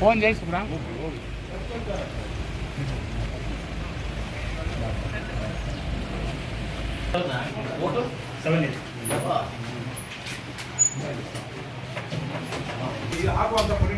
Phone જઈશ પૂરા ಹಾಕುವಂತ ಪರಿ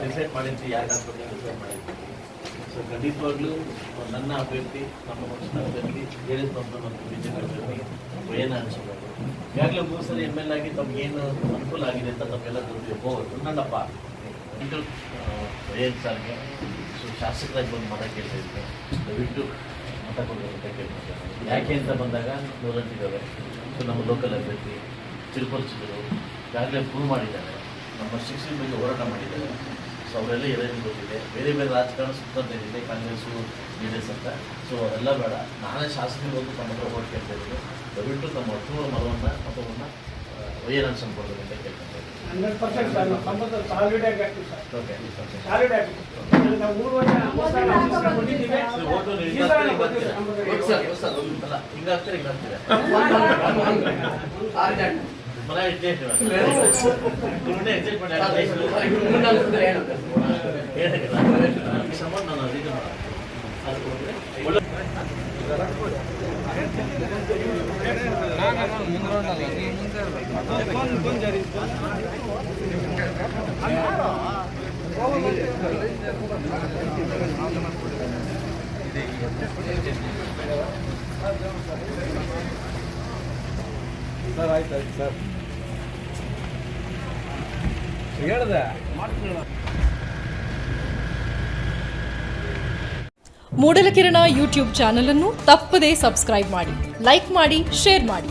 ಡಿಸೈಡ್ ಮಾಡಿದ್ವಿ ಯಾರು ಹಾಕ್ಬೇಕು ಡಿಸೈಡ್ ಸೊ ಖಂಡಿತವಾಗ್ಲೂ ನನ್ನ ಅಭ್ಯರ್ಥಿ ನಮ್ಮ ಪಕ್ಷದ ಅಭ್ಯರ್ಥಿ ಜೆಡಿಎಸ್ ಪಕ್ಷದ ಮತ್ತು ಬಿಜೆಪಿ ಅಭ್ಯರ್ಥಿ ವಯನ ಅನಿಸ್ಬೋದು ಈಗಾಗಲೇ ಮೂರು ಸಲ ಎಂ ಎಲ್ ಆಗಿ ತಮಗೇನು ಅನುಕೂಲ ಆಗಿದೆ ಅಂತ ತಮ್ಮೆಲ್ಲ ತಿಳಿದಿರ್ಬೋದು ನನ್ನಪ್ಪ ಇಂಟು ವಯನ್ ಸರ್ಗೆ ಸೊ ಶಾಸಕರಾಗಿ ಬಂದು ಮತ ಕೇಳ್ತಾಯಿದ್ದೆ ದಯವಿಟ್ಟು ಮತ ಕೊಡಬೇಕು ಅಂತ ಯಾಕೆ ಅಂತ ಬಂದಾಗ ನೂರಂತಿದ್ದಾವೆ ಸೊ ನಮ್ಮ ಲೋಕಲ್ ಅಭ್ಯರ್ಥಿ ತಿರುಪರಿಸಿದರು ಈಗಾಗಲೇ ಪ್ರೂವ್ ಮಾಡಿದ್ದಾರೆ. ನಮ್ಮ ಶಿಕ್ಷಣ ಬಗ್ಗೆ ಹೋರಾಟ ಮಾಡಿದ್ದಾರೆ. ಸೊ ಅವರೆಲ್ಲ ಏನೇನು ಗೊತ್ತಿದೆ? ಬೇರೆ ಬೇರೆ ರಾಜಕಾರಣ ಸುತ್ತಂತ ಏನಿದೆ ಕಾಂಗ್ರೆಸ್ಸು, ಜೆ ಡಿ ಎಸ್ ಅಂತ. ಸೊ ಅದೆಲ್ಲ ಬೇಡ. ನಾನೇ ಶಾಸಕರಿಗೆ ತಮ್ಮ ಹತ್ರ ಕೇಳ್ತಾ ಇದ್ದೀನಿ. ದಯವಿಟ್ಟು ತಮ್ಮ ಹತ್ತು ಮತವನ್ನು ಮತವನ್ನು ವೈಯನಾಂಶ ಕೊಡಬೇಕು ಅಂತ ಕೇಳ್ತಾ ಇದ್ದೀನಿ ಹಂಡ್ರೆಡ್ ಪರ್ಸೆಂಟ್ ಸರ್ ನಾವು ಸಂಬಂಧ ಸಾಲಿಡ್ ಆಗಿ ಆಗ್ತೀವಿ ಸರ್. ಓಕೆ ಸಾಲಿಡ್ ಆಗಿ ನಾವು ಮೂರು ವರ್ಷ ಮೂರು ಸಾವಿರ ಆಫೀಸ್ಗೆ ಕೊಟ್ಟಿದ್ದೀವಿ ನೀವು ಈ ಸಲ ಸಲ, ಸಲ, ಸಲ. ಹೇಳಿದ್ರಲ್ಲ, ಈ ಸಂಬಂಧ ಒಳ್ಳೆ- ಸರ್, ಆಯ್ತು ಆಯ್ತು, ಸರ್. ಹೇಳ್ದೆ. ಮೂಡಲಕಿರಣ ಯೂಟ್ಯೂಬ್ ಚಾನೆಲ್ ಅನ್ನು ತಪ್ಪದೇ ಸಬ್ಸ್ಕ್ರೈಬ್ ಮಾಡಿ, ಲೈಕ್ ಮಾಡಿ, ಶೇರ್ ಮಾಡಿ.